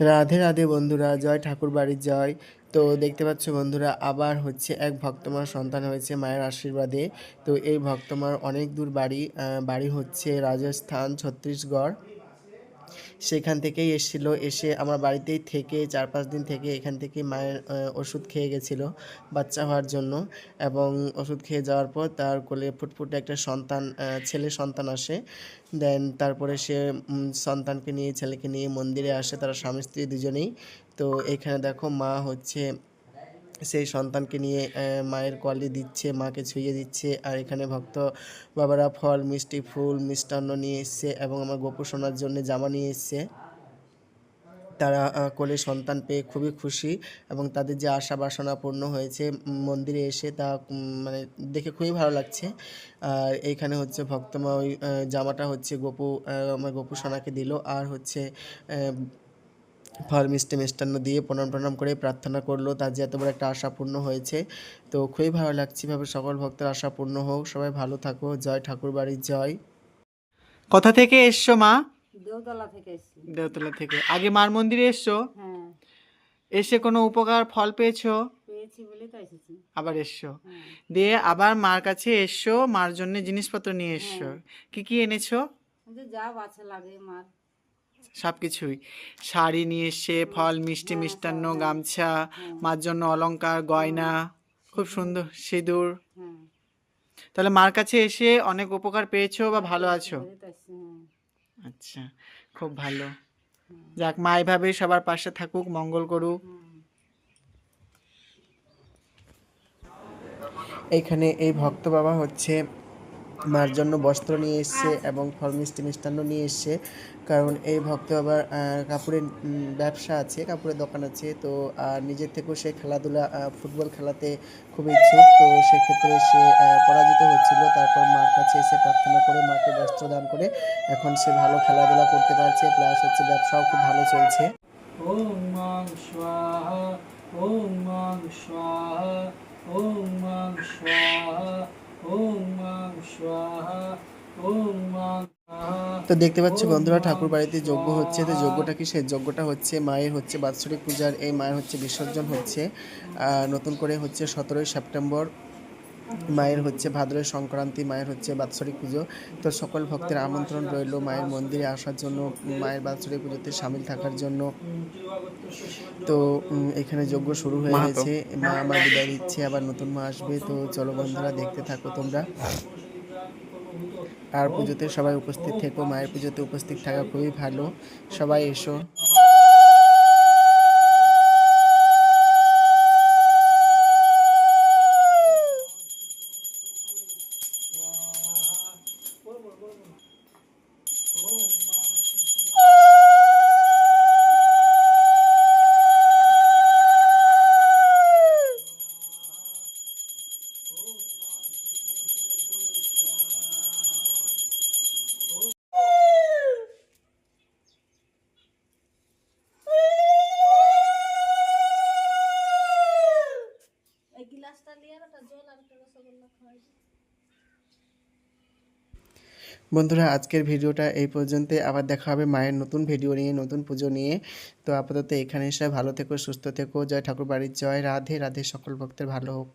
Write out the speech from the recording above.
রাধে রাধে বন্ধুরা, জয় ঠাকুর বাড়ির জয়। তো দেখতে পাচ্ছ বন্ধুরা, আবার হচ্ছে এক ভক্তমার সন্তান হয়েছে মায়ের আশীর্বাদে। তো এই ভক্তমার অনেক দূর বাড়ি বাড়ি হচ্ছে রাজস্থান, ছত্তিশগড়। সেখান থেকেই এসেছিল। এসে আমার বাড়িতেই থেকে চার পাঁচ দিন থেকে এখান থেকে মায়ের ওষুধ খেয়ে গেছিল বাচ্চা হওয়ার জন্য এবং ওষুধ খেয়ে যাওয়ার পর তার কোলে ফুটফুটে একটা সন্তান ছেলে সন্তান আসে। দেন তারপরে সে সন্তানকে নিয়ে, ছেলেকে নিয়ে মন্দিরে আসে। তারা স্বামী স্ত্রী দুজনেই। তো এখানে দেখো মা হচ্ছে সেই সন্তানকে নিয়ে মায়ের কলি দিচ্ছে, মাকে ছুঁয়ে দিচ্ছে। আর এখানে ভক্ত বাবারা ফল, মিষ্টি ফুল, মিষ্টান্ন নিয়ে এসছে এবং আমার গোপু সোনার জন্য জামা নিয়ে এসছে। তারা কোলে সন্তান পেয়ে খুবই খুশি এবং তাদের যে আশা বাসনা পূর্ণ হয়েছে মন্দিরে এসে তা মানে দেখে খুবই ভালো লাগছে। আর এইখানে হচ্ছে ভক্তমা ওই জামাটা হচ্ছে গোপু আমার গোপু সোনাকে দিল। আর হচ্ছে ফল মিষ্টি মিষ্টান্ন দিয়ে প্রণাম প্রণাম করে প্রার্থনা করল। তার যে এত বড় একটা আশা পূর্ণ হয়েছে। তো খুবই ভালো লাগছে ভাবে সকল ভক্তের আশা পূর্ণ হোক। সবাই ভালো থাকো। জয় ঠাকুর বাড়ির জয়। কোথা থেকে এসছো মা? দেওতলা থেকে এসেছি। দেওতলা থেকে। আগে মার মন্দিরে এসছো? হ্যাঁ। এসে কোনো উপকার ফল পেয়েছ? পেয়েছি বলেই তো এসেছি। আবার এসছো? হ্যাঁ। দিয়ে আবার মার কাছে এসছো মার জন্য জিনিসপত্র নিয়ে এসছো। কি কি এনেছো? যা বাচ্চা লাগে মার। সব কিছুই শাড়ি নিয়ে এসে, ফল, মিষ্টি, মিষ্টান্ন, গামছা, মার জন্য অলংকার, গয়না, খুব সুন্দর, সিঁদুর। তাহলে মার কাছে এসে অনেক উপকার পেয়েছ বা ভালো আছো? আচ্ছা খুব ভালো। যাক, মা এভাবে সবার পাশে থাকুক, মঙ্গল করুক। এইখানে এই ভক্ত বাবা হচ্ছে মার জন্য বস্ত্র নিয়ে এসছে এবং ফল মিষ্টি মিষ্টান্ন নিয়ে এসছে। কারণ এই ভক্ত আবার কাপড়ের ব্যবসা আছে কাপড়ের দোকান আছে। তো আর নিজের থেকেও সে খেলাধুলা ফুটবল খেলাতে খুব ইচ্ছুক। তো সেক্ষেত্রে সে পরাজিত হচ্ছিল। তারপর মার কাছে এসে প্রার্থনা করে মাকে বস্ত্র দান করে এখন সে ভালো খেলাধুলা করতে পারছে। প্লাস হচ্ছে ব্যবসাও খুব ভালো চলছে। মাং স্বাহা মাং স্বাহা মাং স্বাহা ওম মাং স্বাহা ওম মাং তো দেখতে পাচ্ছ বন্ধুরা ঠাকুর বাড়িতে যজ্ঞ হচ্ছে। তো যজ্ঞটা কি? সেই যজ্ঞটা হচ্ছে মায়ের হচ্ছে বাৎসরিক পূজার এই মায়ের হচ্ছে বিসর্জন হচ্ছে। আর নতুন করে হচ্ছে সতেরোই সেপ্টেম্বর মায়ের হচ্ছে ভাদ্রের সংক্রান্তি মায়ের হচ্ছে বাৎসরিক পুজো। তো সকল ভক্তের আমন্ত্রণ রইল মায়ের মন্দিরে আসার জন্য মায়ের বাৎসরিক পুজোতে সামিল থাকার জন্য। তো এখানে যজ্ঞ শুরু হয়ে গেছে। মা আমার বিদায় দিচ্ছে আবার নতুন মা আসবে। তো চলো বন্ধুরা দেখতে থাকো তোমরা। আর পুজোতে সবাই উপস্থিত থেকো মায়ের পুজোতে উপস্থিত থাকা খুবই ভালো। সবাই এসো। বন্ধুরা, আজকের ভিডিওটা এই পর্যন্ত আবার দেখা হবে মায়ের নতুন ভিডিও নিয়ে, নতুন পুজো নিয়ে। তো আপাতত এখানে এসে ভালো থেকো, সুস্থ থেকো। জয় ঠাকুর বাড়ির জয় রাধে রাধে সকল ভক্তের ভালো হোক।